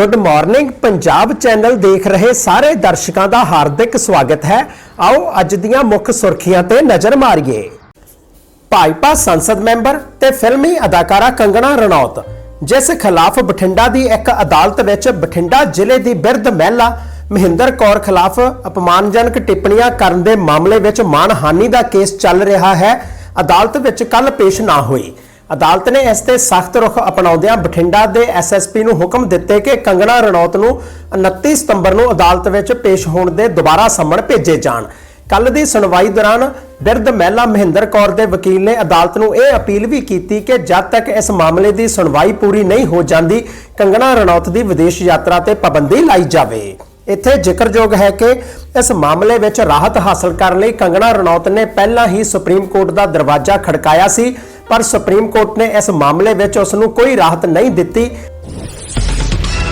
Good morning Punjab channel ਦੇਖ ਰਹੇ ਸਾਰੇ ਦਰਸ਼ਕਾਂ ਦਾ ਹਾਰਦਿਕ ਸਵਾਗਤ ਹੈ। ਆਓ ਅੱਜ ਦੀਆਂ ਮੁੱਖ ਸੁਰਖੀਆਂ ਤੇ ਨਜ਼ਰ ਮਾਰੀਏ। ਭਾਜਪਾ ਸੰਸਦ ਮੈਂਬਰ ਤੇ ਫਿਲਮੀ ਅਦਾਕਾਰਾ ਕੰਗਣਾ ਰਣੌਤ, ਜਿਸ ਖਿਲਾਫ ਬਠਿੰਡਾ ਦੀ ਇੱਕ ਅਦਾਲਤ ਵਿੱਚ ਬਠਿੰਡਾ ਜ਼ਿਲ੍ਹੇ ਦੀ ਬਿਰਧ ਮਹਿਲਾ ਮਹਿੰਦਰ ਕੌਰ ਖਿਲਾਫ ਅਪਮਾਨਜਨਕ ਟਿੱਪਣੀਆਂ ਕਰਨ ਦੇ ਮਾਮਲੇ ਵਿੱਚ ਮਾਣਹਾਨੀ ਦਾ ਕੇਸ ਚੱਲ ਰਿਹਾ ਹੈ। ਅਦਾਲਤ ਵਿੱਚ ਕੱਲ ਪੇਸ਼ ਨਾ ਹੋਈ। ਅਦਾਲਤ ਨੇ ਇਸ ਤੇ ਸਖਤ ਰੁਖ ਅਪਣਾਉਂਦਿਆਂ ਬਠਿੰਡਾ ਦੇ ਐਸਐਸਪੀ ਨੂੰ ਹੁਕਮ ਦਿੱਤੇ ਕਿ ਕੰਗਣਾ ਰਣੌਤ ਨੂੰ 29 ਸਤੰਬਰ ਨੂੰ ਅਦਾਲਤ ਵਿੱਚ ਪੇਸ਼ ਹੋਣ ਦੇ ਦੁਬਾਰਾ ਸੰਮਣ ਭੇਜੇ ਜਾਣ। ਕੱਲ ਦੀ ਸੁਣਵਾਈ ਦੌਰਾਨ ਬਿਰਧ ਮਹਿਲਾ ਮਹਿੰਦਰ ਕੌਰ ਦੇ ਵਕੀਲ ਨੇ ਅਦਾਲਤ ਨੂੰ ਇਹ ਅਪੀਲ ਵੀ ਕੀਤੀ ਕਿ ਜਦ ਤੱਕ ਇਸ ਮਾਮਲੇ ਦੀ ਸੁਣਵਾਈ ਪੂਰੀ ਨਹੀਂ ਹੋ ਜਾਂਦੀ, ਕੰਗਣਾ ਰਣੌਤ ਦੀ ਵਿਦੇਸ਼ ਯਾਤਰਾ ਤੇ ਪਾਬੰਦੀ ਲਾਈ ਜਾਵੇ। ਇੱਥੇ ਜ਼ਿਕਰਯੋਗ ਹੈ ਕਿ ਇਸ ਮਾਮਲੇ ਵਿੱਚ ਰਾਹਤ ਹਾਸਲ ਕਰਨ ਲਈ ਕੰਗਣਾ ਰਣੌਤ ਨੇ ਪਹਿਲਾਂ ਹੀ ਸੁਪਰੀਮ ਕੋਰਟ ਦਾ ਦਰਵਾਜ਼ਾ ਖੜਕਾਇਆ ਸੀ। ਪਰ ਸੁਪਰੀਮ ਕੋਰਟ ਨੇ ਇਸ ਮਾਮਲੇ ਵਿੱਚ ਉਸ ਨੂੰ ਕੋਈ ਰਾਹਤ ਨਹੀਂ ਦਿੱਤੀ।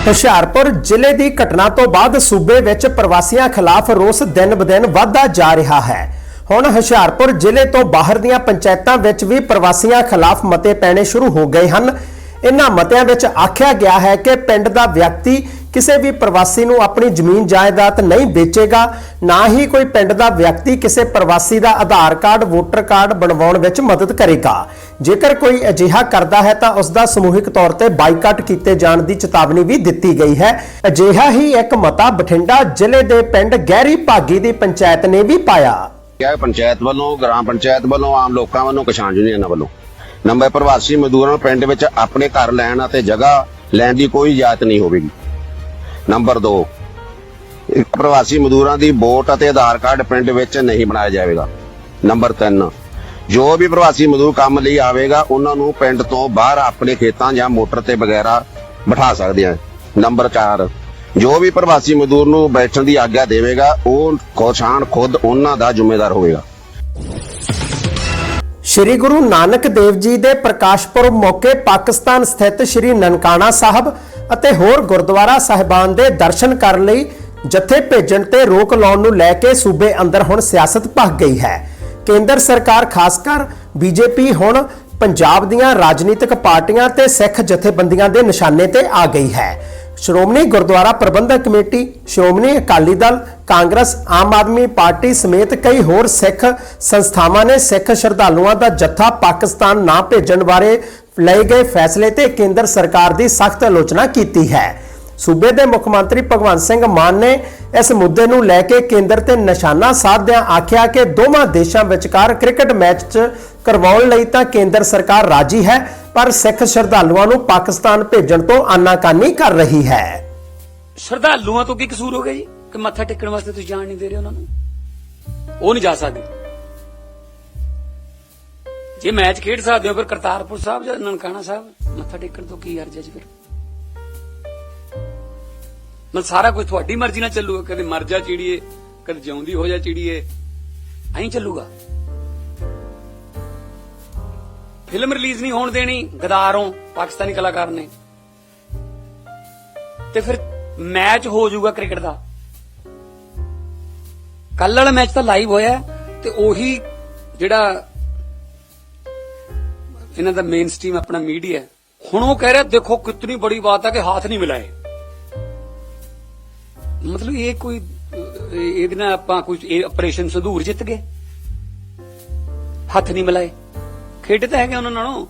ਹੁਸ਼ਿਆਰਪੁਰ ਜ਼ਿਲ੍ਹੇ ਦੀ ਘਟਨਾ ਤੋਂ ਬਾਅਦ ਸੂਬੇ ਵਿੱਚ ਪ੍ਰਵਾਸੀਆਂ ਖਿਲਾਫ ਰੋਸ ਦਿਨ-ਬਦਿਨ ਵਧਦਾ ਜਾ ਰਿਹਾ ਹੈ। ਹੁਣ ਹੁਸ਼ਿਆਰਪੁਰ ਜ਼ਿਲ੍ਹੇ ਤੋਂ ਬਾਹਰ ਦੀਆਂ ਪੰਚਾਇਤਾਂ ਵਿੱਚ ਵੀ ਪ੍ਰਵਾਸੀਆਂ ਖਿਲਾਫ ਮਤੇ ਪੈਣੇ ਸ਼ੁਰੂ ਹੋ ਗਏ ਹਨ। ਇਹਨਾਂ ਮਤਿਆਂ ਵਿੱਚ ਆਖਿਆ ਗਿਆ ਹੈ ਕਿ ਪਿੰਡ ਦਾ ਵਿਅਕਤੀ ਕਿਸੇ ਵੀ ਪ੍ਰਵਾਸੀ ਨੂੰ ਆਪਣੀ ਜ਼ਮੀਨ ਜਾਇਦਾਦ ਨਹੀਂ ਵੇਚੇਗਾ, ਨਾ ਹੀ ਕੋਈ ਪਿੰਡ ਦਾ ਵਿਅਕਤੀ ਕਿਸੇ ਪ੍ਰਵਾਸੀ ਦਾ ਆਧਾਰ ਕਾਰਡ, ਵੋਟਰ ਕਾਰਡ ਬਣਵਾਉਣ ਵਿੱਚ ਮਦਦ ਕਰੇਗਾ। ਜੇਕਰ ਕੋਈ ਅਜਿਹਾ ਕਰਦਾ ਹੈ ਤਾਂ ਉਸ ਦਾ ਸਮੂਹਿਕ ਤੌਰ ਤੇ ਬਾਈਕਾਟ ਕੀਤੇ ਜਾਣ ਦੀ ਚੇਤਾਵਨੀ ਵੀ ਦਿੱਤੀ ਗਈ ਹੈ। ਅਜਿਹਾ ਹੀ ਇੱਕ ਮਤਾ ਬਠਿੰਡਾ ਜ਼ਿਲ੍ਹੇ ਦੇ ਪਿੰਡ ਗਹਿਰੀ ਭਾਗੀ ਦੀ ਪੰਚਾਇਤ ਨੇ ਵੀ ਪਾਇਆ। ਕਿਹਾ ਪੰਚਾਇਤ ਵੱਲੋਂ, ਗ੍ਰਾਮ ਪੰਚਾਇਤ ਵੱਲੋਂ, ਆਮ ਲੋਕਾਂ ਵੱਲੋਂ, ਕਿਸਾਨ ਯੂਨੀਅਨ ਵੱਲੋਂ। ਨੰਬਰ ਪ੍ਰਵਾਸੀ ਮਜ਼ਦੂਰਾਂ ਨੂੰ ਪਿੰਡ ਵਿੱਚ ਆਪਣੇ ਘਰ ਲੈਣ ਅਤੇ ਜਗ੍ਹਾ ਲੈਣ ਦੀ ਕੋਈ ਇਜਾਜ਼ਤ ਨਹੀਂ ਹੋਵੇਗੀ। ਨੰਬਰ 2 ਪ੍ਰਵਾਸੀ ਮਜ਼ਦੂਰਾਂ ਦੀ ਵੋਟ ਅਤੇ ਆਧਾਰ ਕਾਰਡ ਪਿੰਡ ਵਿੱਚ ਨਹੀਂ ਬਣਾਇਆ ਜਾਵੇਗਾ। ਨੰਬਰ 3 ਜੋ ਵੀ ਪ੍ਰਵਾਸੀ ਮਜ਼ਦੂਰ ਕੰਮ ਲਈ ਆਵੇਗਾ, ਉਹਨਾਂ ਨੂੰ ਪਿੰਡ ਤੋਂ ਬਾਹਰ ਆਪਣੇ ਖੇਤਾਂ ਜਾਂ ਮੋਟਰ ਤੇ ਵਗੈਰਾ ਬਿਠਾ ਸਕਦੇ ਆ ਨੰਬਰ 4 ਜੋ ਵੀ ਪ੍ਰਵਾਸੀ ਮਜ਼ਦੂਰ ਨੂੰ ਬੈਠਣ ਦੀ ਆਗਿਆ ਦੇਵੇਗਾ, ਉਹ ਕੋਸ਼ਾਨ ਖੁਦ ਉਹਨਾਂ ਦਾ ਜ਼ਿੰਮੇਦਾਰ ਹੋਵੇਗਾ। ਸ਼੍ਰੀ ਗੁਰੂ ਨਾਨਕ ਦੇਵ ਜੀ ਦੇ ਪ੍ਰਕਾਸ਼ ਪੁਰਬ ਮੌਕੇ ਪਾਕਿਸਤਾਨ ਸਥਿਤ ਸ਼੍ਰੀ ਨਨਕਾਣਾ ਸਾਹਿਬ ਅਤੇ ਹੋਰ ਗੁਰਦੁਆਰਾ ਸਾਹਿਬਾਨ ਦੇ ਦਰਸ਼ਨ ਕਰਨ ਲਈ ਜਥੇ ਭੇਜਣ ਤੇ ਰੋਕ ਲਾਉਣ ਨੂੰ ਲੈ ਕੇ ਸੂਬੇ ਅੰਦਰ ਹੁਣ ਸਿਆਸਤ ਭਖ ਗਈ ਹੈ। ਕੇਂਦਰ ਸਰਕਾਰ ਖਾਸ ਕਰ ਬੀਜੇਪੀ ਹੁਣ ਪੰਜਾਬ ਦੀਆਂ ਰਾਜਨੀਤਿਕ ਪਾਰਟੀਆਂ ਤੇ ਸਿੱਖ ਜਥੇਬੰਦੀਆਂ ਦੇ ਨਿਸ਼ਾਨੇ ਤੇ ਆ ਗਈ ਹੈ। ਸ਼੍ਰੋਮਣੀ ਗੁਰਦੁਆਰਾ ਪ੍ਰਬੰਧਕ ਕਮੇਟੀ, ਸ਼੍ਰੋਮਣੀ ਅਕਾਲੀ ਦਲ, ਕਾਂਗਰਸ, ਆਮ ਆਦਮੀ ਪਾਰਟੀ ਸਮੇਤ ਕਈ ਹੋਰ ਸਿੱਖ ਸੰਸਥਾਵਾਂ ਨੇ ਸਿੱਖ ਸ਼ਰਧਾਲੂਆਂ ਦਾ ਜੱਥਾ ਪਾਕਿਸਤਾਨ ਨਾ ਭੇਜਣ ਬਾਰੇ ਲਏ ਗਏ ਫੈਸਲੇ ਤੇ ਕੇਂਦਰ ਸਰਕਾਰ ਦੀ ਸਖਤ ਆਲੋਚਨਾ ਕੀਤੀ ਹੈ। ਸੂਬੇ ਦੇ ਮੁੱਖ ਮੰਤਰੀ ਭਗਵੰਤ ਸਿੰਘ ਮਾਨ ਨੇ ਇਸ ਮੁੱਦੇ ਨੂੰ ਲੈ ਕੇ ਕੇਂਦਰ ਤੇ ਨਿਸ਼ਾਨਾ ਸਾਧਦਿਆਂ ਆਖਿਆ ਕਿ ਦੋਵਾਂ ਦੇਸ਼ਾਂ ਵਿਚਕਾਰ ਕ੍ਰਿਕਟ ਮੈਚ ਕਰਵਾਉਣ ਲਈ ਤਾਂ ਕੇਂਦਰ ਸਰਕਾਰ ਰਾਜੀ ਹੈ, ਪਰ ਸਿੱਖ ਸ਼ਰਧਾਲੂਆਂ ਨੂੰ ਪਾਕਿਸਤਾਨ ਭੇਜਣ ਤੋਂ ਆਨਾਕਾਨੀ ਕਰ ਰਹੀ ਹੈ। ਸ਼ਰਧਾਲੂਆਂ ਤੋਂ ਕੀ ਕਸੂਰ ਹੋ ਗਿਆ ਜੀ? ਕਿ ਮੱਥਾ ਟੇਕਣ ਵਾਸਤੇ ਤੁਸੀਂ ਜਾਣ ਨਹੀਂ ਦੇ ਰਹੇ ਉਹਨਾਂ ਨੂੰ? ਉਹ ਨਹੀਂ ਜਾ ਸਕਦੇ। ਜੇ ਮੈਚ ਖੇਡ ਸਕਦੇ ਹੋ ਫਿਰ ਕਰਤਾਰਪੁਰ ਸਾਹਿਬ ਜਾਂ ਨਨਕਾਣਾ ਸਾਹਿਬ। ਮੱਥਾ ਟੇਕਣ ਤੋਂ ਕੀ ਹਰਜ ਹੈ ਜੀ ਫਿਰ? ਮਤਲਬ ਸਾਰਾ ਕੁਝ ਤੁਹਾਡੀ ਮਰਜ਼ੀ ਨਾਲ ਚੱਲੂਗਾ, ਕਦੇ ਮਰ ਜਾ ਚਿੜੀਏ, ਕਦੇ ਜਿਉਂਦੀ ਹੋ ਜਾ ਚਿੜੀਏ, ਐਂ ਚੱਲੂਗਾ। ਫਿਲਮ ਰਿਲੀਜ਼ ਨਹੀਂ ਹੋਣ ਦੇਣੀ, ਗਦਾਰੋਂ ਪਾਕਿਸਤਾਨੀ ਕਲਾਕਾਰ ਨੇ। ਤੇ ਫਿਰ ਮੈਚ ਹੋ ਜਾਊਗਾ ਕ੍ਰਿਕਟ ਦਾ। ਕੱਲ ਵਾਲਾ ਮੈਚ ਤਾਂ ਲਾਈਵ ਹੋਇਆ ਤੇ ਉਹੀ ਜਿਹੜਾ ਇਹਨਾਂ ਦਾ ਮੇਨ ਸਟ੍ਰੀਮ ਆਪਣਾ ਮੀਡੀਆ ਹੁਣ ਉਹ ਕਹਿ ਰਿਹਾ, ਦੇਖੋ ਕਿੰਨੀ ਬੜੀ ਬਾਤ ਹੈ ਕਿ ਹੱਥ ਨਹੀਂ ਮਿਲਾਏ। ਮਤਲਬ ਇਹ ਕੋਈ ਇਹਦੇ ਨਾਲ ਆਪਾਂ ਕੋਈ ਇਹ ਆਪਰੇਸ਼ਨ ਸੰਧੂਰ ਜਿੱਤ ਗਏ। ਹੱਥ ਨਹੀਂ ਮਿਲਾਏ। ਖੇਡ ਤਾਂ ਹੈਗੇ ਉਹਨਾਂ ਨਾਲੋਂ।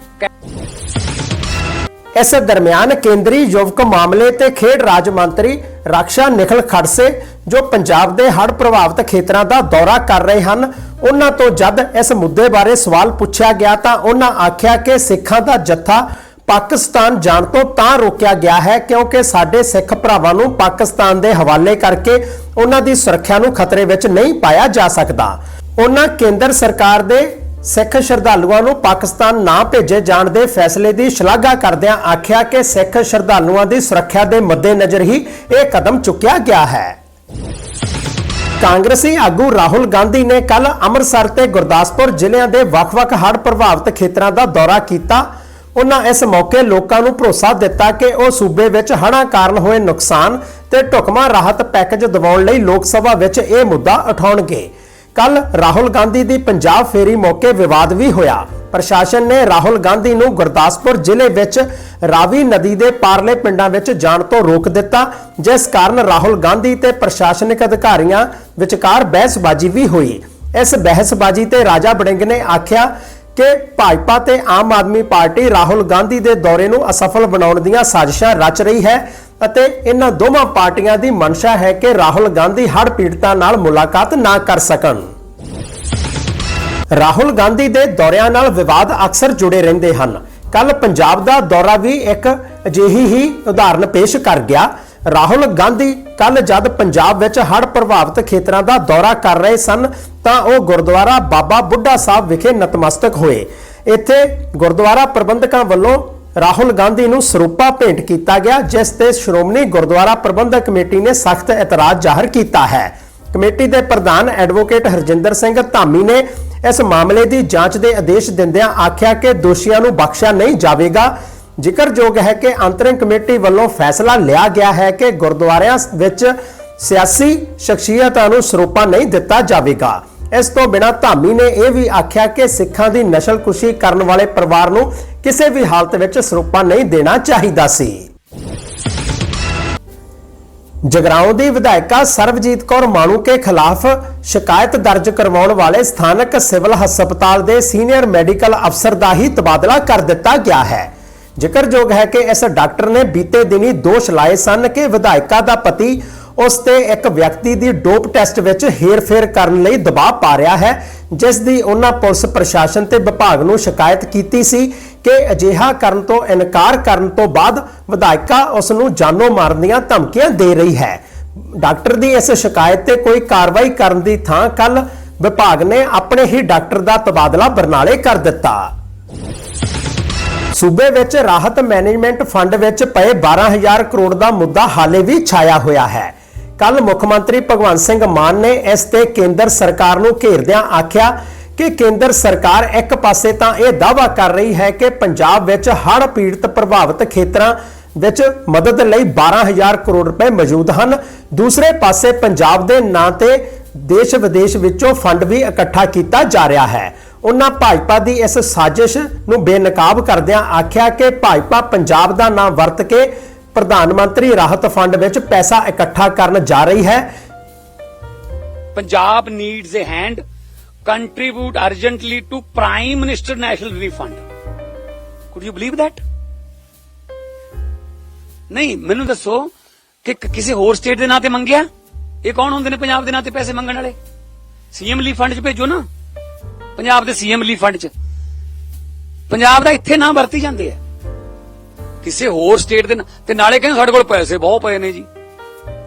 ਇਸ ਦਰਮਿਆਨ ਕੇਂਦਰੀ ਯੁਵਕ ਮਾਮਲੇ ਤੇ ਖੇਡ ਰਾਜ ਮੰਤਰੀ ਰਕਸ਼ਾ ਨਿਖਲ ਖੜਸੇ, ਜੋ ਪੰਜਾਬ ਦੇ ਹੜ੍ਹ ਪ੍ਰਭਾਵਿਤ ਖੇਤਰਾਂ ਦਾ ਦੌਰਾ ਕਰ ਰਹੇ ਹਨ ਉਹਨਾਂ ਤੋਂ ਜਦ ਇਸ ਮੁੱਦੇ ਬਾਰੇ ਸਵਾਲ ਪੁੱਛਿਆ ਗਿਆ ਤਾਂ ਉਹਨਾਂ ਆਖਿਆ ਕਿ ਸਿੱਖਾਂ ਦਾ ਜੱਥਾ ਪਾਕਿਸਤਾਨ ਜਾਣ ਤੋਂ ਤਾਂ ਰੋਕਿਆ ਗਿਆ ਹੈ ਕਿਉਂਕਿ ਸਾਡੇ ਸਿੱਖ ਭਰਾਵਾਂ ਨੂੰ ਪਾਕਿਸਤਾਨ ਦੇ ਹਵਾਲੇ ਕਰਕੇ ਉਹਨਾਂ ਦੀ ਸੁਰੱਖਿਆ ਨੂੰ ਖਤਰੇ ਵਿੱਚ ਨਹੀਂ ਪਾਇਆ ਜਾ ਸਕਦਾ। ਉਹਨਾਂ ਕੇਂਦਰ ਸਰਕਾਰ ਦੇ ਸਿੱਖ ਸ਼ਰਧਾਲੂਆਂ ਨੂੰ ਪਾਕਿਸਤਾਨ ਨਾ ਭੇਜੇ ਜਾਣ ਦੇ ਫੈਸਲੇ ਦੀ ਸ਼ਲਾਘਾ ਕਰਦਿਆਂ ਆਖਿਆ ਕਿ ਸਿੱਖ ਸ਼ਰਧਾਲੂਆਂ ਦੀ ਸੁਰੱਖਿਆ ਦੇ ਮੱਦੇਨਜ਼ਰ ਹੀ ਇਹ ਕਦਮ ਚੁੱਕਿਆ ਗਿਆ ਹੈ। ਕਾਂਗਰਸੀ ਆਗੂ ਰਾਹੁਲ ਗਾਂਧੀ ਨੇ ਕੱਲ ਅੰਮ੍ਰਿਤਸਰ ਤੇ ਗੁਰਦਾਸਪੁਰ ਜ਼ਿਲ੍ਹਿਆਂ ਦੇ ਵੱਖ-ਵੱਖ ਹੜ੍ਹ ਪ੍ਰਭਾਵਿਤ ਖੇਤਰਾਂ ਦਾ ਦੌਰਾ ਕੀਤਾ। ਉਹਨਾਂ ਇਸ ਮੌਕੇ ਲੋਕਾਂ ਨੂੰ ਭਰੋਸਾ ਦਿੱਤਾ ਕਿ ਉਹ ਸੂਬੇ ਵਿੱਚ ਹੜ੍ਹਾਂ ਕਾਰਨ ਹੋਏ ਨੁਕਸਾਨ ਤੇ ਢੁਕਵਾਂ ਰਾਹਤ ਪੈਕੇਜ ਦਿਵਾਉਣ ਲਈ ਲੋਕ ਸਭਾ ਵਿੱਚ ਇਹ ਮੁੱਦਾ ਉਠਾਉਣਗੇ। ਕੱਲ ਰਾਹੁਲ ਗਾਂਧੀ ਦੀ ਪੰਜਾਬ ਫੇਰੀ ਮੌਕੇ ਵਿਵਾਦ ਵੀ ਹੋਇਆ। ਪ੍ਰਸ਼ਾਸਨ ਨੇ ਰਾਹੁਲ ਗਾਂਧੀ ਨੂੰ ਗੁਰਦਾਸਪੁਰ ਜ਼ਿਲ੍ਹੇ ਵਿੱਚ ਰਾਵੀ ਨਦੀ ਦੇ ਪਾਰਲੇ ਪਿੰਡਾਂ ਵਿੱਚ ਜਾਣ ਤੋਂ ਰੋਕ ਦਿੱਤਾ, ਜਿਸ ਕਾਰਨ ਰਾਹੁਲ ਗਾਂਧੀ ਤੇ ਪ੍ਰਸ਼ਾਸਨਿਕ ਅਧਿਕਾਰੀਆਂ ਵਿਚਕਾਰ ਬਹਿਸਬਾਜ਼ੀ ਵੀ ਹੋਈ। ਇਸ ਬਹਿਸਬਾਜ਼ੀ ਤੇ ਰਾਜਾ ਬੜਿੰਗ ਨੇ ਆਖਿਆ ਕਿ ਭਾਜਪਾ ਤੇ ਆਮ ਆਦਮੀ ਪਾਰਟੀ ਰਾਹੁਲ ਗਾਂਧੀ ਦੇ ਦੌਰੇ ਨੂੰ ਅਸਫਲ ਬਣਾਉਣ ਦੀਆਂ ਸਾਜ਼ਿਸ਼ਾਂ ਰਚ ਰਹੀ ਹੈ ਅਤੇ ਇਹਨਾਂ ਦੋਵਾਂ ਪਾਰਟੀਆਂ ਦੀ ਮਨਸ਼ਾ ਹੈ ਕਿ ਰਾਹੁਲ ਗਾਂਧੀ ਹੜ੍ਹ ਪੀੜਤਾਂ ਨਾਲ ਮੁਲਾਕਾਤ ਨਾ ਕਰ ਸਕਣ। ਰਾਹੁਲ ਗਾਂਧੀ ਦੇ ਦੌਰਿਆਂ ਨਾਲ ਵਿਵਾਦ ਅਕਸਰ ਜੁੜੇ ਰਹਿੰਦੇ ਹਨ। ਕੱਲ ਪੰਜਾਬ ਦਾ ਦੌਰਾ ਵੀ ਇੱਕ ਅਜਿਹੀ ਹੀ ਉਦਾਹਰਨ ਪੇਸ਼ ਕਰ ਗਿਆ। ਰਾਹੁਲ ਗਾਂਧੀ ਕੱਲ ਜਦ ਪੰਜਾਬ ਵਿੱਚ ਹੜ੍ਹ ਪ੍ਰਭਾਵਿਤ ਖੇਤਰਾਂ ਦਾ ਦੌਰਾ ਕਰ ਰਹੇ ਸਨ, ਤਾਂ ਉਹ ਗੁਰਦੁਆਰਾ ਬਾਬਾ ਬੁੱਢਾ ਸਾਹਿਬ ਵਿਖੇ ਨਤਮਸਤਕ ਹੋਏ। ਇੱਥੇ ਗੁਰਦੁਆਰਾ ਪ੍ਰਬੰਧਕਾਂ ਵੱਲੋਂ ਰਾਹੁਲ ਗਾਂਧੀ ਨੂੰ ਸਰੂਪਾ ਭੇਂਟ ਕੀਤਾ ਗਿਆ, ਜਿਸ ਤੇ ਸ਼੍ਰੋਮਣੀ ਗੁਰਦੁਆਰਾ ਪ੍ਰਬੰਧਕ ਕਮੇਟੀ ਨੇ ਸਖਤ ਇਤਰਾਜ਼ ਜ਼ਾਹਰ ਕੀਤਾ ਹੈ। ਕਮੇਟੀ ਦੇ ਪ੍ਰਧਾਨ ਐਡਵੋਕੇਟ ਹਰਜਿੰਦਰ ਸਿੰਘ ਧਾਮੀ ਨੇ ਇਸ ਮਾਮਲੇ ਦੀ ਜਾਂਚ ਦੇ ਆਦੇਸ਼ ਦਿੰਦਿਆਂ ਆਖਿਆ ਕਿ ਦੋਸ਼ੀਆਂ ਨੂੰ ਬਖਸ਼ਿਆ ਨਹੀਂ ਜਾਵੇਗਾ। ਜ਼ਿਕਰਯੋਗ ਹੈ ਕਿ ਅੰਤਰਿਮ ਕਮੇਟੀ ਵੱਲੋਂ ਫੈਸਲਾ ਲਿਆ ਗਿਆ ਹੈ ਕਿ ਗੁਰਦੁਆਰਿਆਂ ਵਿੱਚ ਸਿਆਸੀ ਸ਼ਖਸੀਅਤਾਂ ਨੂੰ ਸਰੋਪਾ ਨਹੀਂ ਦਿੱਤਾ ਜਾਵੇਗਾ। ਇਸ ਤੋਂ ਬਿਨਾਂ ਧਾਮੀ ਨੇ ਇਹ ਵੀ ਆਖਿਆ ਕਿ ਸਿੱਖਾਂ ਦੀ ਨਸਲਕੁਸ਼ੀ ਕਰਨ ਵਾਲੇ ਪਰਿਵਾਰ ਨੂੰ ਕਿਸੇ ਵੀ ਹਾਲਤ ਵਿੱਚ ਸਰੋਪਾ ਨਹੀਂ ਦੇਣਾ ਚਾਹੀਦਾ ਸੀ। ਜਗਰਾਉਂ ਦੀ ਵਿਧਾਇਕਾ ਸਰਬਜੀਤ ਕੌਰ ਮਾਣੂਕੇ ਖਿਲਾਫ ਸ਼ਿਕਾਇਤ ਦਰਜ ਕਰਵਾਉਣ ਵਾਲੇ ਸਥਾਨਕ ਸਿਵਲ ਹਸਪਤਾਲ ਦੇ ਸੀਨੀਅਰ ਮੈਡੀਕਲ ਅਫਸਰ ਦਾ ਹੀ ਤਬਾਦਲਾ ਕਰ ਦਿੱਤਾ ਗਿਆ ਹੈ। ਜ਼ਿਕਰਯੋਗ ਹੈ ਕਿ ਇਸ ਡਾਕਟਰ ਨੇ ਬੀਤੇ ਦਿਨੀ ਦੋਸ਼ ਲਾਏ ਸਨ ਕਿ ਵਿਧਾਇਕਾ ਦਾ ਪਤੀ ਉਸ ਤੇ ਇੱਕ ਵਿਅਕਤੀ ਦੀ ਡੋਪ ਟੈਸਟ ਵਿੱਚ ਹੇਰਫੇਰ ਕਰਨ ਲਈ ਦਬਾਅ ਪਾ ਰਿਹਾ ਹੈ, ਜਿਸ ਦੀ ਉਹਨਾਂ ਪੁਲਿਸ ਪ੍ਰਸ਼ਾਸਨ ਤੇ ਵਿਭਾਗ ਨੂੰ ਸ਼ਿਕਾਇਤ ਕੀਤੀ ਸੀ ਕਿ ਅਜਿਹਾ ਕਰਨ ਤੋਂ, ਇਨਕਾਰ ਕਰਨ ਤੋਂ ਬਾਅਦ ਵਿਧਾਇਕਾ ਉਸ ਨੂੰ ਜਾਨੋਂ ਮਾਰਨ ਦੀਆਂ ਧਮਕੀਆਂ ਦੇ ਰਹੀ ਹੈ। ਡਾਕਟਰ ਦੀ ਇਸ ਸ਼ਿਕਾਇਤ ਤੇ ਕੋਈ ਕਾਰਵਾਈ ਕਰਨ ਦੀ ਥਾਂ ਕੱਲ ਵਿਭਾਗ ਨੇ ਆਪਣੇ ਹੀ ਡਾਕਟਰ ਦਾ ਤਬਾਦਲਾ ਬਰਨਾਲੇ ਕਰ ਦਿੱਤਾ। ਸੂਬੇ ਵਿੱਚ ਰਾਹਤ ਮੈਨੇਜਮੈਂਟ ਫੰਡ ਵਿੱਚ ਪਏ 12000 ਕਰੋੜ ਦਾ ਮੁੱਦਾ ਹਾਲੇ ਵੀ ਛਾਇਆ ਹੋਇਆ ਹੈ। ਕੱਲ ਮੁੱਖ ਮੰਤਰੀ ਭਗਵੰਤ ਸਿੰਘ ਮਾਨ ਨੇ ਇਸ ਤੇ ਕੇਂਦਰ ਸਰਕਾਰ ਨੂੰ ਘੇਰਦਿਆਂ ਆਖਿਆ ਕਿ ਕੇਂਦਰ ਸਰਕਾਰ ਇੱਕ ਪਾਸੇ ਤਾਂ ਇਹ ਦਾਅਵਾ ਕਰ ਰਹੀ ਹੈ ਕਿ ਪੰਜਾਬ ਵਿੱਚ ਹੜ੍ਹ ਪੀੜਤ ਪ੍ਰਭਾਵਿਤ ਖੇਤਰਾਂ ਵਿੱਚ ਮਦਦ ਲਈ 12000 ਕਰੋੜ ਰੁਪਏ ਮੌਜੂਦ ਹਨ ਦੂਸਰੇ ਪਾਸੇ ਪੰਜਾਬ ਦੇ ਨਾਂ ਤੇ ਦੇਸ਼ ਵਿਦੇਸ਼ ਵਿੱਚੋਂ ਫੰਡ ਵੀ ਇਕੱਠਾ ਕੀਤਾ ਜਾ ਰਿਹਾ ਹੈ ਉਹਨਾਂ ਭਾਜਪਾ ਦੀ ਇਸ ਸਾਜ਼ਿਸ਼ ਨੂੰ ਬੇਨਕਾਬ ਕਰਦਿਆਂ ਆਖਿਆ ਕਿ ਭਾਜਪਾ ਪੰਜਾਬ ਦਾ ਨਾਂ ਵਰਤ ਕੇ ਪ੍ਰਧਾਨ ਮੰਤਰੀ ਰਾਹਤ ਫੰਡ ਵਿੱਚ ਪੈਸਾ ਇਕੱਠਾ ਕਰਨ ਜਾ ਰਹੀ ਹੈ Punjab needs a hand. Contribute urgently to Prime Minister National Relief Fund. Could you believe that? ਨਹੀਂ ਮੈਨੂੰ ਦੱਸੋ ਕਿ ਕਿਸੇ ਹੋਰ ਸਟੇਟ ਦੇ ਨਾਂ ਤੇ ਮੰਗਿਆ ਇਹ ਕੌਣ ਹੁੰਦੇ ਨੇ ਪੰਜਾਬ ਦੇ ਨਾਂ ਤੇ ਪੈਸੇ ਮੰਗਣ ਵਾਲੇ ਸੀਐਮ ਰਿਲੀਫ ਫੰਡ 'ਚ ਭੇਜੋ ਨਾ ਪੰਜਾਬ ਦੇ ਸੀਐਮ ਰਿਲੀਫ ਫੰਡ 'ਚ ਪੰਜਾਬ ਦਾ ਇੱਥੇ ਨਾਂ ਵਰਤੀ ਜਾਂਦੇ ਆ ਕਿਸੇ ਹੋਰ ਸਟੇਟ ਦੇ ਤੇ ਨਾਲੇ ਕਹਿੰਦੇ ਸਾਡੇ ਕੋਲ ਪੈਸੇ ਬਹੁਤ ਪਏ ਨੇ ਜੀ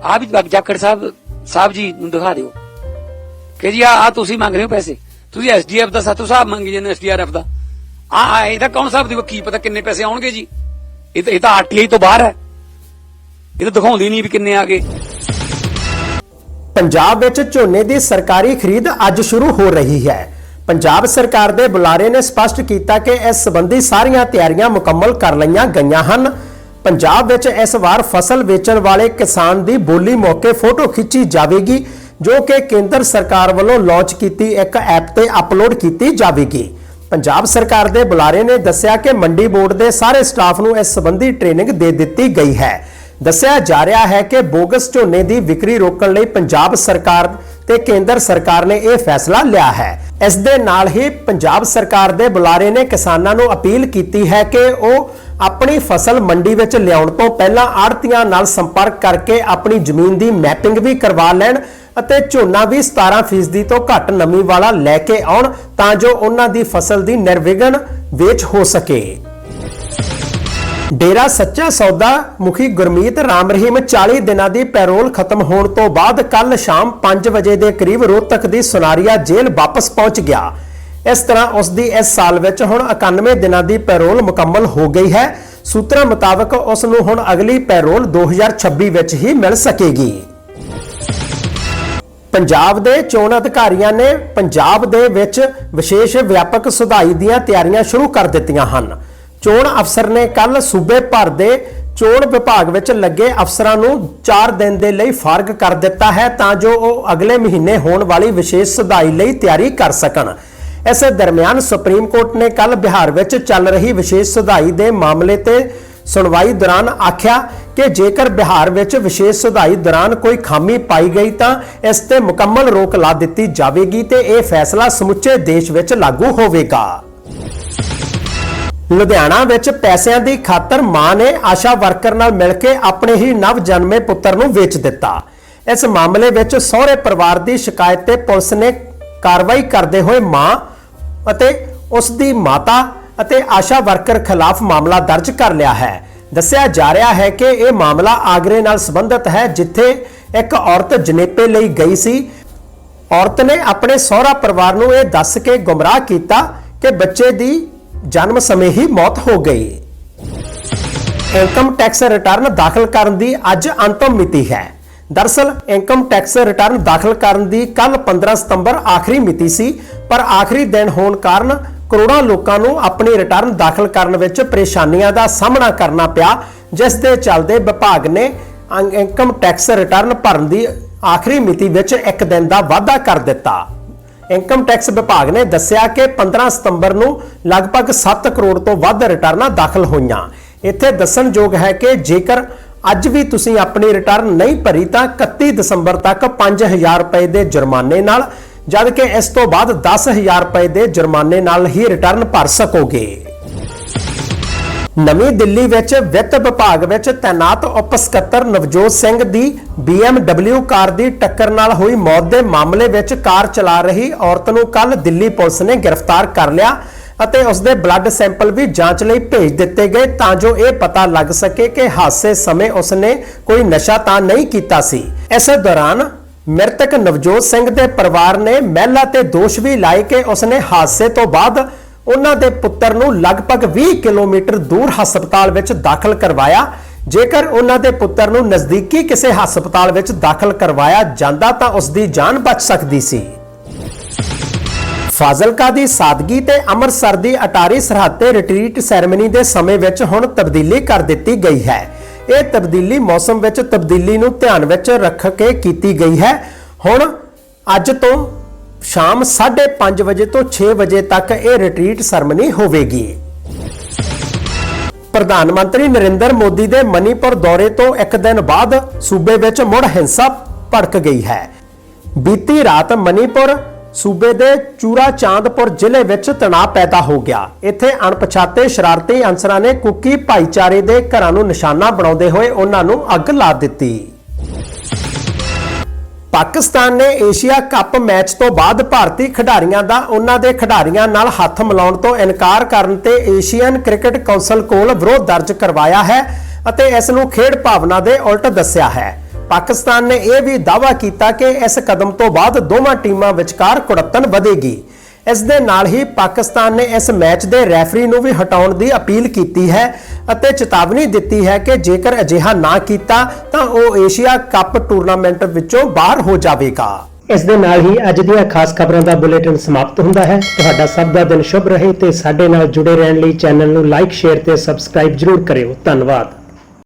ਆ ਵੀ ਜਾਖੜ ਸਾਹਿਬ ਸਾਹਿਬ ਜੀ ਨੂੰ ਦਿਖਾ ਦਿਓ ਕਿ ਜੀ ਆ ਤੁਸੀਂ ਮੰਗ ਰਹੇ ਹੋ ਪੈਸੇ? ਤੁਸੀਂ ਐਸਡੀਐਫ ਦਾ ਸਾਤੋਂ ਸਾਹਿਬ ਮੰਗੀ ਜਾਂਦੇ ਐਸਡੀਆਰਐਫ ਦਾ। ਆ ਇਹਦਾ ਕੌਣ ਸਾਹਿਬ ਦੀ ਕੀ ਪਤਾ ਕਿੰਨੇ ਪੈਸੇ ਆਉਣਗੇ ਜੀ। ਇਹ ਤਾਂ ਇਹ ਤਾਂ ਆਰਟੀਆਈ ਤੋਂ ਬਾਹਰ ਹੈ। ਇਹ ਤਾਂ ਦਿਖਾਉਂਦੀ ਨਹੀਂ ਵੀ ਕਿੰਨੇ ਆ ਗਏ। ਪੰਜਾਬ ਵਿੱਚ ਝੋਨੇ ਦੀ ਸਰਕਾਰੀ ਖਰੀਦ ਅੱਜ ਸ਼ੁਰੂ ਹੋ ਰਹੀ ਹੈ। ਪੰਜਾਬ ਸਰਕਾਰ ਦੇ ਬੁਲਾਰੇ ਨੇ ਸਪਸ਼ਟ ਕੀਤਾ ਕਿ ਇਸ ਸੰਬੰਧੀ ਸਾਰੀਆਂ ਤਿਆਰੀਆਂ ਮੁਕੰਮਲ ਕਰ ਲਈਆਂ ਗਈਆਂ ਹਨ। ਪੰਜਾਬ ਵਿੱਚ ਇਸ ਵਾਰ ਫਸਲ ਵੇਚਣ ਵਾਲੇ ਕਿਸਾਨ ਦੀ ਬੋਲੀ ਮੌਕੇ ਫੋਟੋ ਖਿੱਚੀ ਜਾਵੇਗੀ। ਜੋ ਕਿ ਕੇਂਦਰ ਸਰਕਾਰ ਵੱਲੋਂ ਲਾਂਚ ਕੀਤੀ, ਇੱਕ ਐਪ ਤੇ ਅਪਲੋਡ ਕੀਤੀ ਜਾਵੇਗੀ। ਪੰਜਾਬ ਸਰਕਾਰ ਦੇ ਬੁਲਾਰੇ ਨੇ ਦੱਸਿਆ ਕਿ ਮੰਡੀ ਬੋਰਡ ਦੇ ਸਾਰੇ ਸਟਾਫ ਨੂੰ ਇਸ ਸੰਬੰਧੀ ਟ੍ਰੇਨਿੰਗ ਦੇ ਦਿੱਤੀ ਗਈ ਹੈ। ਦੱਸਿਆ ਜਾ ਰਿਹਾ ਹੈ ਕਿ ਬੋਗਸ ਝੋਨੇ ਦੀ ਵਿਕਰੀ ਰੋਕਣ ਲਈ ਪੰਜਾਬ ਸਰਕਾਰ ਤੇ ਕੇਂਦਰ ਸਰਕਾਰ ਨੇ ਇਹ ਫੈਸਲਾ ਲਿਆ ਹੈ। ਇਸ ਦੇ ਨਾਲ ਹੀ ਪੰਜਾਬ ਸਰਕਾਰ ਦੇ ਬੁਲਾਰੇ ਨੇ ਕਿਸਾਨਾਂ ਨੂੰ ਅਪੀਲ ਕੀਤੀ ਹੈ ਕਿ ਉਹ ਆਪਣੀ ਫਸਲ ਮੰਡੀ ਵਿੱਚ ਲਿਆਉਣ ਤੋਂ ਪਹਿਲਾਂ ਆੜਤੀਆਂ ਨਾਲ ਸੰਪਰਕ ਕਰਕੇ ਆਪਣੀ ਜ਼ਮੀਨ ਦੀ ਮੈਪਿੰਗ ਵੀ ਕਰਵਾ ਲੈਣ ਅਤੇ ਝੋਨਾ ਵੀ 17% ਤੋਂ ਘੱਟ ਨਮੀ ਵਾਲਾ ਲੈ ਕੇ ਆਉਣ ਤਾਂ ਜੋ ਉਹਨਾਂ ਦੀ ਫਸਲ ਦੀ ਨਿਰਵਿਘਨ ਵੇਚ ਹੋ ਸਕੇ। ਡੇਰਾ ਸੱਚਾ ਸੌਦਾ ਮੁਖੀ ਗੁਰਮੀਤ ਰਾਮ ਰਹੀਮ 40 ਦਿਨਾਂ ਦੀ ਪੈਰੋਲ ਖਤਮ ਹੋਣ ਤੋਂ ਬਾਅਦ ਕੱਲ ਸ਼ਾਮ 5 ਵਜੇ ਦੇ ਕਰੀਬ ਰੋਹਤਕ ਦੀ ਸੁਨਾਰੀਆ ਜੇਲ੍ਹ ਵਾਪਸ ਪਹੁੰਚ ਗਿਆ। ਇਸ ਤਰ੍ਹਾਂ ਉਸ ਦੀ ਇਸ ਸਾਲ ਵਿੱਚ ਹੁਣ 91 ਦਿਨਾਂ ਦੀ ਪੈਰੋਲ ਮੁਕੰਮਲ ਹੋ ਗਈ ਹੈ। ਸੂਤਰਾਂ ਮੁਤਾਬਕ ਉਸ ਨੂੰ ਹੁਣ ਅਗਲੀ ਪੈਰੋਲ 2026 ਵਿੱਚ ਹੀ ਮਿਲ ਸਕੇਗੀ। ਪੰਜਾਬ ਦੇ ਚੋਣ ਅਧਿਕਾਰੀਆਂ ਨੇ ਪੰਜਾਬ ਦੇ ਵਿੱਚ ਵਿਸ਼ੇਸ਼ ਵਿਆਪਕ ਸੁਧਾਈ ਦੀਆਂ ਤਿਆਰੀਆਂ ਸ਼ੁਰੂ ਕਰ ਦਿੱਤੀਆਂ ਹਨ। ਚੋਣ ਅਫਸਰ ਨੇ ਕੱਲ ਸੂਬੇ ਭਰ ਦੇ ਚੋਣ ਵਿਭਾਗ ਵਿੱਚ ਲੱਗੇ ਅਫਸਰਾਂ ਨੂੰ 4 ਦਿਨ ਦੇ ਲਈ ਫਾਰਗ ਕਰ ਦਿੱਤਾ ਹੈ ਤਾਂ ਜੋ ਉਹ ਅਗਲੇ ਮਹੀਨੇ ਹੋਣ ਵਾਲੀ ਵਿਸ਼ੇਸ਼ ਸੁਧਾਈ ਲਈ ਤਿਆਰੀ ਕਰ ਸਕਣ। ਇਸੇ ਦਰਮਿਆਨ ਸੁਪਰੀਮ ਕੋਰਟ ਨੇ ਕੱਲ ਬਿਹਾਰ ਵਿੱਚ ਚੱਲ ਰਹੀ ਵਿਸ਼ੇਸ਼ ਸੁਧਾਈ ਦੇ ਮਾਮਲੇ ਤੇ ਸੁਣਵਾਈ ਦੌਰਾਨ ਆਖਿਆ ਕਿ ਜੇਕਰ ਬਿਹਾਰ ਵਿੱਚ ਵਿਸ਼ੇਸ਼ ਸੁਧਾਈ ਦੌਰਾਨ ਕੋਈ ਖਾਮੀ ਪਾਈ ਗਈ ਤਾਂ ਇਸ ਤੇ ਮੁਕੰਮਲ ਰੋਕ ਲਾ ਦਿੱਤੀ ਜਾਵੇਗੀ ਤੇ ਇਹ ਫੈਸਲਾ ਸਮੁੱਚੇ ਦੇਸ਼ ਵਿੱਚ ਲਾਗੂ ਹੋਵੇਗਾ। ਲੁਧਿਆਣਾ ਵਿੱਚ ਪੈਸਿਆਂ ਦੀ ਖਾਤਰ ਮਾਂ ਨੇ ਆਸ਼ਾ ਵਰਕਰ ਨਾਲ ਮਿਲ ਕੇ ਆਪਣੇ ਹੀ ਨਵ ਜਨਮੇ ਪੁੱਤਰ ਨੂੰ ਵੇਚ ਦਿੱਤਾ। ਇਸ ਮਾਮਲੇ ਵਿੱਚ ਸਹੁਰੇ ਪਰਿਵਾਰ ਦੀ ਸ਼ਿਕਾਇਤ ਤੇ ਪੁਲਿਸ ਨੇ ਕਾਰਵਾਈ ਕਰਦੇ ਹੋਏ ਮਾਂ ਅਤੇ ਉਸ ਦੀ ਮਾਤਾ ਅਤੇ ਆਸ਼ਾ ਵਰਕਰ ਖਿਲਾਫ ਮਾਮਲਾ ਦਰਜ ਕਰ ਲਿਆ ਹੈ। ਦੱਸਿਆ ਜਾ ਰਿਹਾ ਹੈ ਕਿ ਇਹ ਮਾਮਲਾ ਆਗਰੇ ਨਾਲ ਸੰਬੰਧਿਤ ਹੈ, ਜਿੱਥੇ ਇੱਕ ਔਰਤ ਜਨੇਪੇ ਲਈ ਗਈ ਸੀ। ਔਰਤ ਨੇ ਆਪਣੇ ਸਹੁਰਾ ਪਰਿਵਾਰ ਨੂੰ ਇਹ ਦੱਸ ਕੇ ਗੁੰਮਰਾਹ ਕੀਤਾ ਕਿ ਬੱਚੇ ਦੀ ਜਨਮ ਸਮੇਂ ਹੀ ਮੌਤ ਹੋ ਗਈ। ਇਨਕਮ ਟੈਕਸ ਰਿਟਰਨ ਦਾਖਲ ਕਰਨ ਦੀ ਅੱਜ ਅੰਤਮ ਮਿਤੀ ਹੈ। ਦਰਸਲ, ਇਨਕਮ ਟੈਕਸ ਰਿਟਰਨ ਦਾਖਲ ਕਰਨ ਦੀ ਕੱਲ 15 ਸਤੰਬਰ ਆਖਰੀ ਮਿਤੀ ਸੀ, ਪਰ ਆਖਰੀ ਦਿਨ ਹੋਣ ਕਾਰਨ ਕਰੋੜਾਂ ਲੋਕਾਂ ਨੂੰ ਆਪਣੀ ਰਿਟਰਨ ਦਾਖਲ ਕਰਨ ਵਿੱਚ ਪਰੇਸ਼ਾਨੀਆਂ ਦਾ ਸਾਹਮਣਾ ਕਰਨਾ ਪਿਆ, ਜਿਸ ਦੇ ਚੱਲਦੇ ਵਿਭਾਗ ਨੇ ਇਨਕਮ ਟੈਕਸ ਰਿਟਰਨ ਭਰਨ ਦੀ ਆਖਰੀ ਮਿਤੀ ਵਿੱਚ ਇੱਕ ਦਿਨ ਦਾ ਵਾਧਾ ਕਰ ਦਿੱਤਾ। ਇਨਕਮ ਟੈਕਸ ਵਿਭਾਗ ਨੇ ਦੱਸਿਆ ਕਿ 15 ਸਤੰਬਰ ਨੂੰ ਲਗਭਗ 7 ਕਰੋੜ ਤੋਂ ਵੱਧ ਰਿਟਰਨਾਂ ਦਾਖਲ ਹੋਈਆਂ। ਇੱਥੇ ਦੱਸਣਯੋਗ ਹੈ ਕਿ ਜੇਕਰ ਅੱਜ ਵੀ ਤੁਸੀਂ ਆਪਣੀ ਰਿਟਰਨ ਨਹੀਂ ਭਰੀ ਤਾਂ 31 ਦਸੰਬਰ ਤੱਕ 5000 ਰੁਪਏ ਦੇ ਜੁਰਮਾਨੇ ਨਾਲ ਜਦ ਕਿ ਇਸ ਤੋਂ ਬਾਅਦ 10000 ਰੁਪਏ ਦੇ ਜੁਰਮਾਨੇ ਨਾਲ ਹੀ ਰਿਟਰਨ ਭਰ ਸਕੋਗੇ। ਨਵੀਂ ਦਿੱਲੀ ਵਿੱਚ ਵਿੱਤ ਵਿਭਾਗ ਵਿੱਚ ਤਾਇਨਾਤ ਉਪ ਸਕੱਤਰ ਨਵਜੋਤ ਸਿੰਘ ਦੀ BMW ਕਾਰ ਦੀ ਟੱਕਰ ਨਾਲ ਹੋਈ ਮੌਤ ਦੇ ਮਾਮਲੇ ਵਿੱਚ ਕਾਰ ਚਲਾ ਰਹੀ ਔਰਤ ਨੂੰ ਕੱਲ ਦਿੱਲੀ ਪੁਲਿਸ ਨੇ ਗ੍ਰਿਫਤਾਰ ਕਰ ਲਿਆ ਅਤੇ ਉਸ ਦੇ ਬਲੱਡ ਸੈਂਪਲ ਵੀ ਜਾਂਚ ਲਈ ਭੇਜ ਦਿੱਤੇ ਗਏ ਤਾਂ ਜੋ ਇਹ ਪਤਾ ਲੱਗ ਸਕੇ ਕਿ ਹਾਦਸੇ ਸਮੇਂ ਉਸ ਨੇ ਕੋਈ ਨਸ਼ਾ ਤਾਂ ਨਹੀਂ ਕੀਤਾ ਸੀ। ਇਸੇ ਦੌਰਾਨ ਮ੍ਰਿਤਕ ਨਵਜੋਤ ਸਿੰਘ ਦੇ ਪਰਿਵਾਰ ਨੇ ਮਹਿਲਾ ਤੇ ਦੋਸ਼ ਵੀ ਲਾਏ ਕਿ ਉਸ ਹਾਦਸੇ ਤੋਂ ਬਾਅਦ ਉਹਨਾਂ ਦੇ ਪੁੱਤਰ ਨੂੰ ਲਗਭਗ 20 ਕਿਲੋਮੀਟਰ ਦੂਰ ਹਸਪਤਾਲ ਵਿੱਚ ਦਾਖਲ ਕਰਵਾਇਆ। ਜੇਕਰ ਉਹਨਾਂ ਦੇ ਪੁੱਤਰ ਨੂੰ ਨਜ਼ਦੀਕੀ ਕਿਸੇ ਹਸਪਤਾਲ ਵਿੱਚ ਦਾਖਲ ਕਰਵਾਇਆ ਜਾਂਦਾ ਤਾਂ ਉਸ ਦੀ ਜਾਨ ਬਚ ਸਕਦੀ ਸੀ। ਫਾਜ਼ਿਲਕਾ ਦੀ ਸਾਦਗੀ ਤੇ ਅੰਮ੍ਰਿਤਸਰ ਦੀ ਅਟਾਰੀ ਸਰਹੱਦ ਤੇ ਰਿਟਰੀਟ ਸੈਰੇਮਨੀ ਦੇ ਸਮੇਂ ਵਿੱਚ ਹੁਣ ਤਬਦੀਲੀ ਕਰ ਦਿੱਤੀ ਗਈ ਹੈ। ਇਹ ਤਬਦੀਲੀ ਮੌਸਮ ਵਿੱਚ ਤਬਦੀਲੀ ਨੂੰ ਧਿਆਨ ਵਿੱਚ ਰੱਖ ਕੇ ਕੀਤੀ ਗਈ ਹੈ। ਹੁਣ ਅੱਜ ਤੋਂ ਸ਼ਾਮ 5:30 ਵਜੇ ਤੋਂ 6 ਵਜੇ ਤੱਕ ਇਹ ਰਿਟਰੀਟ ਸਰਮਨੀ ਹੋਵੇਗੀ। ਪ੍ਰਧਾਨ ਮੰਤਰੀ ਨਰਿੰਦਰ ਮੋਦੀ ਦੇ ਮਨੀਪੁਰ ਦੌਰੇ ਤੋਂ ਇੱਕ ਦਿਨ ਬਾਅਦ ਸੂਬੇ ਵਿੱਚ ਮੁੜ ਹਿੰਸਾ ਭੜਕ ਗਈ ਹੈ। ਬੀਤੀ ਰਾਤ ਮਨੀਪੁਰ ਸੂਬੇ ਦੇ ਚੂਰਾ ਚਾਂਦਪੁਰ ਜ਼ਿਲ੍ਹੇ ਵਿੱਚ ਤਣਾਅ ਪੈਦਾ ਹੋ ਗਿਆ। ਇੱਥੇ ਅਣਪਛਾਤੇ ਸ਼ਰਾਰਤੀ ਅਨਸਰਾਂ ਨੇ ਕੁੱਕੀ ਭਾਈਚਾਰੇ ਦੇ ਘਰਾਂ ਨੂੰ ਨਿਸ਼ਾਨਾ ਬਣਾਉਂਦੇ ਹੋਏ ਉਹਨਾਂ ਨੂੰ ਅੱਗ ਲਾ ਦਿੱਤੀ। ਪਾਕਿਸਤਾਨ ਨੇ ਏਸ਼ੀਆ ਕੱਪ ਮੈਚ ਤੋਂ ਬਾਅਦ ਭਾਰਤੀ ਖਿਡਾਰੀਆਂ ਦਾ ਉਹਨਾਂ ਦੇ ਖਿਡਾਰੀਆਂ ਨਾਲ ਹੱਥ ਮਿਲਾਉਣ ਤੋਂ ਇਨਕਾਰ ਕਰਨ ਤੇ ਏਸ਼ੀਅਨ ਕ੍ਰਿਕਟ ਕੌਂਸਲ ਕੋਲ ਵਿਰੋਧ ਦਰਜ ਕਰਵਾਇਆ ਹੈ ਅਤੇ ਇਸ ਨੂੰ ਖੇਡ ਭਾਵਨਾ ਦੇ ਉਲਟ ਦੱਸਿਆ ਹੈ। ਪਾਕਿਸਤਾਨ ਨੇ ਇਹ ਵੀ ਦਾਅਵਾ ਕੀਤਾ ਕਿ ਇਸ ਕਦਮ ਤੋਂ ਬਾਅਦ ਦੋਵਾਂ ਟੀਮਾਂ ਵਿਚਕਾਰ ਕੁੜੱਤਣ ਵਧੇਗੀ। ਇਸ ਦੇ ਨਾਲ ਹੀ ਪਾਕਿਸਤਾਨ ਨੇ ਇਸ ਮੈਚ ਦੇ ਰੈਫਰੀ ਨੂੰ ਵੀ ਹਟਾਉਣ ਦੀ ਅਪੀਲ ਕੀਤੀ ਹੈ ਅਤੇ ਚੇਤਾਵਨੀ ਦਿੱਤੀ ਹੈ ਕਿ ਜੇਕਰ ਅਜਿਹਾ ਨਾ ਕੀਤਾ ਤਾਂ ਉਹ ਏਸ਼ੀਆ ਕੱਪ ਟੂਰਨਾਮੈਂਟ ਵਿੱਚੋਂ ਬਾਹਰ ਹੋ ਜਾਵੇਗਾ। ਇਸ ਦੇ ਨਾਲ ਹੀ ਅੱਜ ਦੀਆਂ ਖਾਸ ਖਬਰਾਂ ਦਾ ਬੁਲੇਟਿਨ ਸਮਾਪਤ ਹੁੰਦਾ ਹੈ। ਤੁਹਾਡਾ ਸਭ ਦਾ ਦਿਨ ਸ਼ੁਭ ਰਹੇ ਤੇ ਸਾਡੇ ਨਾਲ ਜੁੜੇ ਰਹਿਣ ਲਈ ਚੈਨਲ ਨੂੰ ਲਾਈਕ, ਸ਼ੇਅਰ ਤੇ ਸਬਸਕ੍ਰਾਈਬ ਜਰੂਰ ਕਰਿਓ। ਧੰਨਵਾਦ।